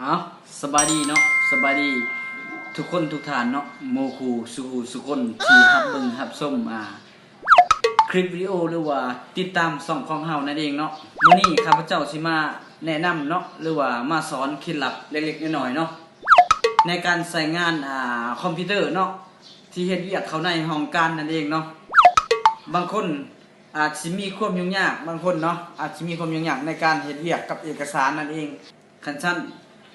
เอาสบายดีเนาะสบายดีทุกคนทุกฐานเนาะโมคูสุคูสุคนที่ฮับเบิงฮับส้มอ่าคลิปวิดีโอหรือว่าติดตามส่องของเฮานั่นเองเนาะมื้อนี้ข้าพเจ้าสิมาแนะนำเนาะหรือว่ามาสอนเคล็ดลับเล็กๆน้อยๆเนาะในการใช้งานอ่าคอมพิวเตอร์เนาะที่เฮ็ดเวียกเข้าในห้องการนั่นเองเนาะบางคนอาจสิมีความยุ่งยากบางคนเนาะอาจสิมีความยุ่งยากในการเฮ็ดเวียกกับเอกสารนั่นเองคันชั้น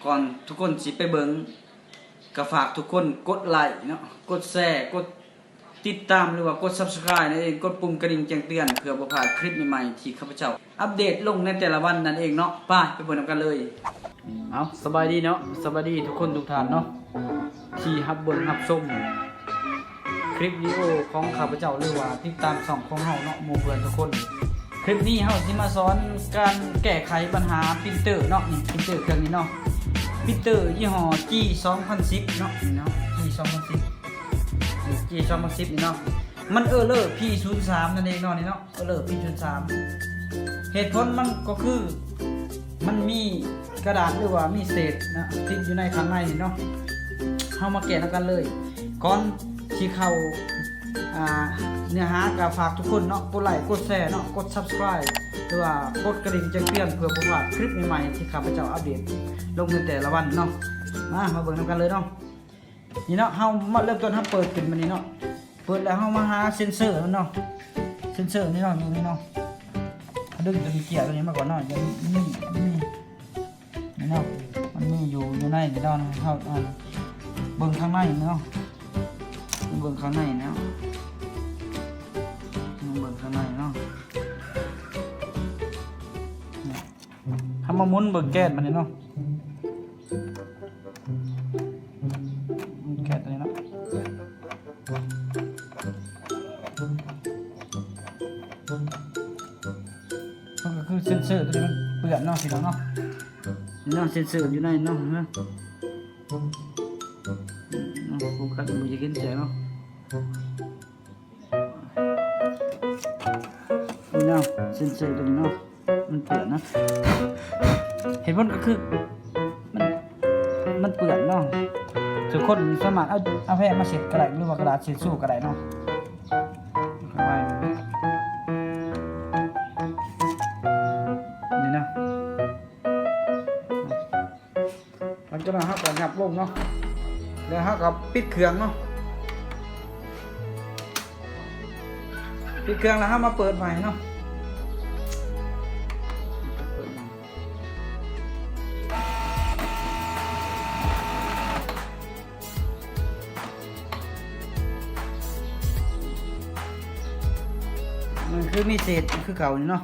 ก่อนทุกคนสิไปเบิงก็ฝากทุกคนกดไลค์เนาะกดแชร์กดติดตามหรือว่ากด Subscribe นั่นเองกดปุ่มกระดิ่งแจ้งเตือนเพื่อบ่พลาดคลิปใหม่ๆที่ข้าพเจ้า อัปเดตลงในแต่ละวันนั่นเองเนาะไป้าไปเบิ่งกันเลยเอาสบายดีเนาะสบายดีทุกคนทุกท่านเนาะที่รับเบิ่งรับชมคลิปวิดีโอของข้าพเจ้าหรือว่าติดตามช่องของเฮาเนาะหมู่เพื่อนทุกคน คลิปนี้เฮาสิมาสอนการแก้ไขปัญหาปรินเตอร์เนาะนี่ปรินเตอร์เครื่องนี้เนาะ ปริเตอร์ยี่ห้อ G 2010เนาะนี่เนาะ G 2010นี่ G 2010นี่เนาะมันเออเลอร์ P 0 3นั่นเองเนาะนี่เนาะเออเลอร์ P 0 3เหตุผลมันก็คือมันมีกระดาษหรือว่ามีเศษนะติดอยู่ในข้างในนี่เนาะเข้ามาแกะแล้วกันเลย ก่อนที่เข่าเนื้อหากับฝากทุกคนเนาะกดไลค์กดแชร์เนาะกด subscribe รือว่ากดกระดิ่งแจ้งเตือนเพื่อประวัติคลิปใหม่ๆที่ข้าพเจ้าอัปเดต ลงในแต่ละวันเนาะมามาเบิ่งนำกันเลยเนาะนี่เนาะเฮามาเริ่มต้นเฮาเปิดขึ้นมานี่เนาะเปิดแล้วเฮามาหาเซนเซอร์เนาะเซนเซอร์นี่เนาะอยู่นี่เนาะดึงตัวนี้เกียร์ตัวนี้มาก่อนเนาะยังมีมีนี่เนาะมันมีอยู่อยู่ในนี่เนาะเฮาอ่าเบิ่งข้างในเนาะเบิ่งข้างในเนาะ ทำมาหมุนเบิ่งแก๊สมันนี่เนาะแก๊สตัวนี้เนาะมันก็คือเซนเซอร์ตัวนี้มันเปื้อนเนาะพี่น้องเนาะนี่เนาะเซนเซอร์อยู่ในเนาะเห็นไหมกูคัดมือจะกินใจมั้งนี่เนาะเซนเซอร์ตัวนี้เนาะ มันเปื่อนนะ เห็นผลก็คือ มันมันเปื่อนเนาะทุกคนสามารถเอาเอาแผ่มาเช็ดกระดาษหรือว่ากระดาษเช็ดสู้กระดาษเนาะเข้าไปนี่นะหลังจากนั้นเราก็งับลงเนาะแล้วเขาก็ปิดเครื่องเนาะปิดเครื่องแล้วเขามาเปิดใหม่เนาะ คือมีเศษคือเก่านี่เนาะ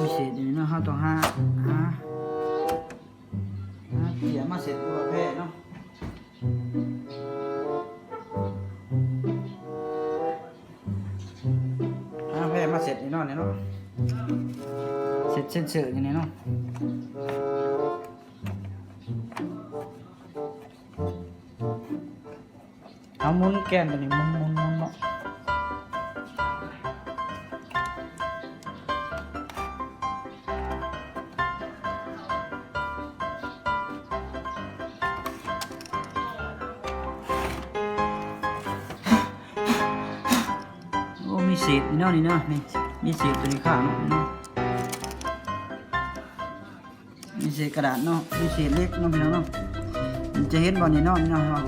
มีเศษอยู่นี่เนาะเขาต้องหาหาหาเกี่ยมาเสร็จตัวแพร่เนาะอ่าแพ้มาเสร็จนี่เนาะเนี่ยเนาะเสร็จเส้นเสือย่างนี้เนาะเอามุนแกนตัวนี้มุนมุน เศษนี่เนาะนี่เนาะนี่มีเศษตัวนี้ข้างเนาะนี่เนาะมีเศษกระดาษเนาะมีเศษเล็กเนาะพี่น้องเนาะมันจะเห็นบ่นี่เนาะนี่เนาะเนาะ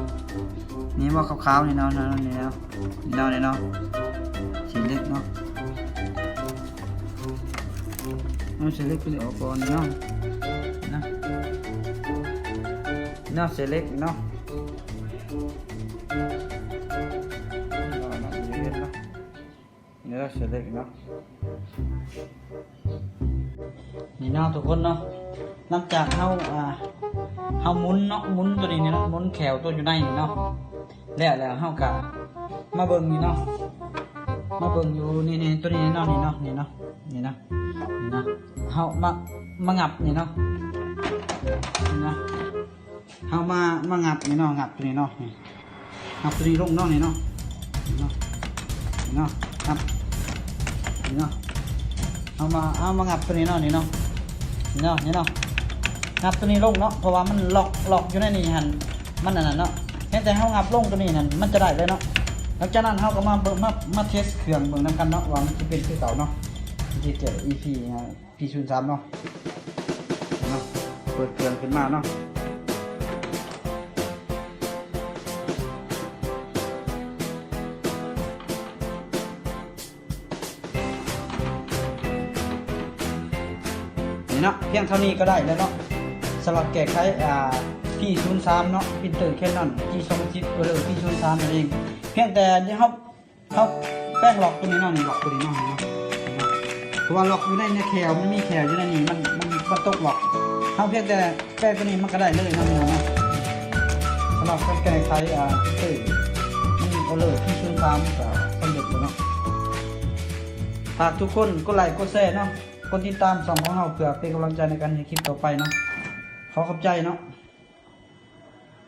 นี่บ่ขาวๆนี่เนาะเนาะนี่เนาะนี่เนาะนี่เนาะเศษเล็กเนาะเอาเศษเล็กไปออกก่อนเนาะนะนี่เนาะเศษเล็กเนาะ เราเสร็จแล้วเนาะนี่เนาะทุกคนเนาะหลังจากเฮาอ่าเฮาหมุนเนาะหมุนตัวนี้เนาะหมุนแขวตัวอยู่ในนี่เนาะแล้วแล้วเฮากะมาเบิ่งนี่เนาะมาเบิ่งอยู่นี่นี่ตัวนี้เนาะนี่เนาะนี่เนาะนี่นะนี่นะเฮามามางับนี่เนาะนี่เนาะเฮามามางับนี่เนาะงับตัวนี้เนาะงับตัวนี้ลงเนาะนี่เนาะนี่เนาะนี่เนาะงับ นี่เนาะเอามาเอามางับตัวนี้เนาะนี่เนาะนี่เนาะนี่เนาะงับตัวนี้ลงเนาะเพราะว่ามันล็อกล็อกอยู่ในนี่หันมันนั่นนะเนาะเพียงแต่เฮางับลงตัวนี้นั่นมันจะได้เลยเนาะหลังจากนั้นเฮาก็มาเบิ่งมามาเทสเครื่องเบิ่งนํกันเนาะว่ามันสิเป็นคือเก่าเนาะที่เจอ EP นะ P03 เนาะเนาะเปิดเครื่องขึ้นมาเนาะ เนาะเพียงเท่านี้ก็ได้แล้วเนาะสำหรับแก้ไขอ่า P03 เนาะพินเตอร์ Canon G210 เออ P03 นั่นเอง เพียงแต่เดี๋ยวเขาเขาแป้งหลอกตัวนี้เนาะนี่ล็อกตัวนี้เนาะเนาะเพราะว่าหลอกอยู่ในในแคลมันมีแคลอยู่ในนี้มันมันมันตกล็อกเขาเพียงแต่แป้งตัวนี้มันก็ได้เลยเนาะเนาะสำหรับการแก้ไขอ่าพินเตอร์นี่เออ P03 ก็สำเร็จแล้วเนาะฝากทุกคนกดไลค์กดแชร์เนาะ กดติดตามสองของเราเผื่อเป็นกำลังใจในการให้คลิปต่อไปเนาะขอขอบใจเนาะ